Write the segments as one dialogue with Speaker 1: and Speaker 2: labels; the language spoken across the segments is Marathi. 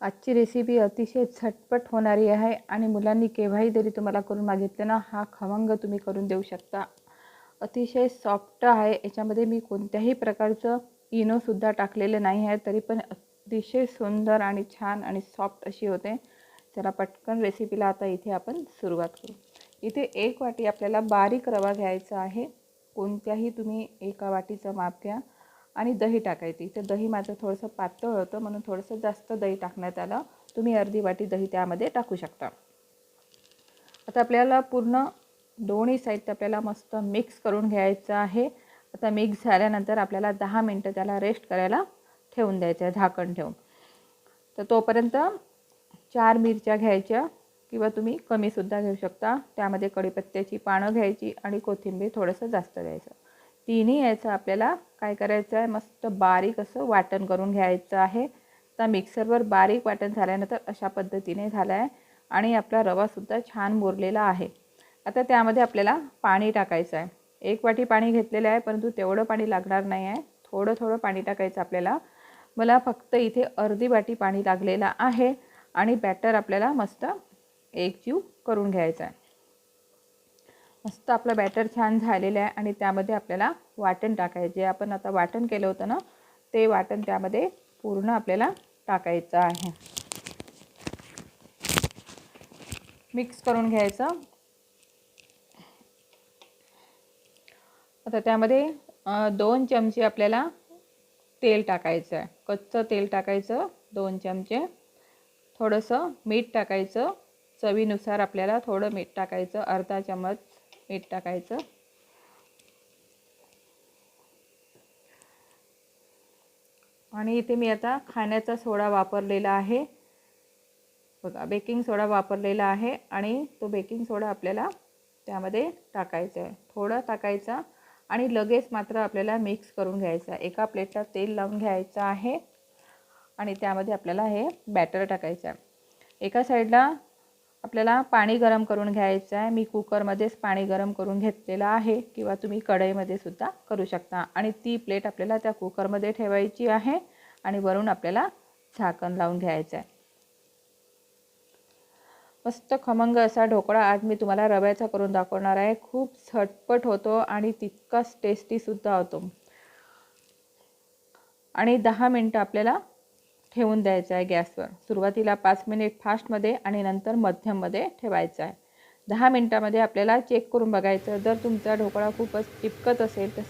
Speaker 1: आजची रेसिपी अतिशय झटपट होणारी आहे आणि मुलांनी केव्हाही जरी तुम्हाला करून मागितलं ना हा खमंग तुम्ही करून देऊ शकता. अतिशय सॉफ्ट आहे. याच्यामध्ये मी कोणत्याही प्रकारचं इनोसुद्धा टाकलेलं नाही आहे तरी पण अतिशय सुंदर आणि छान आणि सॉफ्ट अशी होते. चला पटकन रेसिपीला आता इथे आपण सुरुवात करू. इथे एक वाटी आपल्याला बारीक रवा घ्यायचा आहे. कोणत्याही तुम्ही एका वाटीचं माप घ्या. आणि दही टाकायची. तर दही माझं थोडंसं पातळ होतं म्हणून थोडंसं जास्त दही टाकण्यात आलं. तुम्ही अर्धी वाटी दही त्यामध्ये टाकू शकता. आता आपल्याला पूर्ण दोन्ही साईड आपल्याला मस्त मिक्स करून घ्यायचं आहे. आता मिक्स झाल्यानंतर आपल्याला दहा मिनटं त्याला रेस्ट करायला ठेवून द्यायचं आहे झाकण ठेवून. तर तोपर्यंत चार मिरच्या घ्यायच्या किंवा तुम्ही कमीसुद्धा घेऊ शकता. त्यामध्ये कढीपत्त्याची पानं घ्यायची आणि कोथिंबीर थोडंसं जास्त द्यायचं. तिन्ही यायचं आपल्याला काय करायचं आहे? मस्त बारीक असं वाटण करून घ्यायचं आहे. तर मिक्सरवर बारीक वाटण झाल्यानंतर अशा पद्धतीने झालं आहे आणि आपला रवासुद्धा छान मुरलेला आहे. आता त्यामध्ये आपल्याला पाणी टाकायचं आहे. एक वाटी पाणी घेतलेलं आहे परंतु तेवढं पाणी लागणार नाही आहे. थोडं थोडं पाणी टाकायचं आपल्याला. मला फक्त इथे अर्धी वाटी पाणी लागलेलं आहे आणि बॅटर आपल्याला मस्त एकजीव करून घ्यायचं आहे. मस्त आपलं बॅटर छान झालेलं आहे आणि त्यामध्ये आपल्याला वाटण टाकायचे. जे आपण आता वाटण केलं होतं ना ते वाटण त्यामध्ये पूर्ण आपल्याला टाकायचं आहे. मिक्स करून घ्यायचं. आता त्यामध्ये दोन चमचे आपल्याला तेल टाकायचं आहे. कच्चं तेल टाकायचं दोन चमचे. थोडंसं मीठ टाकायचं. चवीनुसार आपल्याला थोडं मीठ टाकायचं अर्धा चमच. मीठ टाकायचं. आणि इथे मी आता खाण्याचा सोडा वापरलेला आहे. बघा बेकिंग सोडा वापरलेला आहे आणि तो बेकिंग सोडा आपल्याला त्यामध्ये टाकायचा आहे. थोडं टाकायचा आणि लगेच मात्र आपल्याला मिक्स करून घ्यायचा आहे. एका प्लेटला तेल लावून घ्यायचं आहे आणि त्यामध्ये आपल्याला हे बॅटर टाकायचं आहे. एका साईडला आपल्याला पाणी गरम करून घ्यायचं आहे. मी कुकरमध्येच पाणी गरम करून घेतलेलं आहे किंवा तुम्ही कढईमध्ये सुद्धा करू शकता. आणि ती प्लेट आपल्याला त्या कुकरमध्ये ठेवायची आहे आणि वरून आपल्याला झाकण लावून घ्यायचं आहे. मस्त खमंग असा ढोकळा आज मी तुम्हाला रव्याचा करून दाखवणार आहे. खूप झटपट होतो आणि तितकाच टेस्टीसुद्धा होतो. आणि दहा मिनटं आपल्याला ठेवून द्यायचं आहे गॅसवर. सुरुवातीला पाच मिनिट फास्टमध्ये आणि नंतर मध्यममध्ये ठेवायचं आहे. दहा मिनटामध्ये आपल्याला चेक करून बघायचं जर तुमचा ढोकळा खूपच चिपकत असेल तर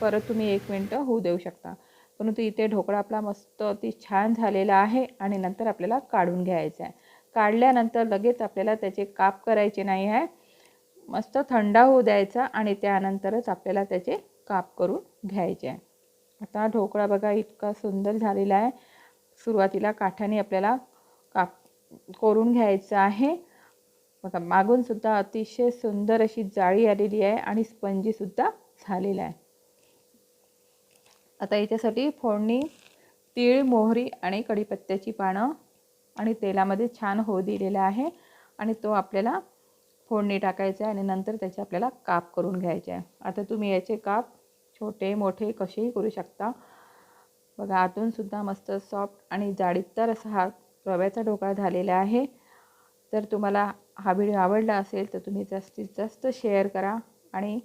Speaker 1: परत तुम्ही एक मिनटं होऊ देऊ शकता. परंतु इथे ढोकळा आपला मस्त अति छान झालेला आहे आणि नंतर आपल्याला काढून घ्यायचा आहे. काढल्यानंतर लगेच आपल्याला त्याचे काप करायचे नाही आहे. मस्त थंडा होऊ द्यायचा आणि त्यानंतरच आपल्याला त्याचे काप करून घ्यायचे आहे. आता ढोकळा बघा इतका सुंदर झालेला आहे. सुरुवातीला काठाने आपल्याला काप करून घ्यायचं आहे. बघा मागूनसुद्धा अतिशय सुंदर अशी जाळी आलेली आहे आणि स्पंजीसुद्धा झालेला आहे. आता याच्यासाठी फोडणी तीळ मोहरी आणि कढीपत्त्याची पानं आणि तेलामध्ये छान होऊ दिलेला आहे आणि तो आपल्याला फोडणी टाकायचा आहे आणि नंतर त्याचे आपल्याला काप करून घ्यायचे आहे. आता तुम्ही याचे काप छोटे मोठे कसेही करू शकता. बघा आतूनसुद्धा मस्त सॉफ्ट आणि जाडीदार असा हा रव्याचा ढोकळा झालेला आहे. तर तुम्हाला हा व्हिडिओ आवडला असेल तर तुम्ही जास्तीत जास्त शेअर करा आणि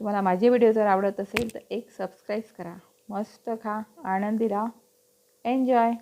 Speaker 1: तुम्हाला माझे व्हिडिओ जर आवडत असेल तर एक सबस्क्राईब करा. मस्त खा आनंदी राहा. एन्जॉय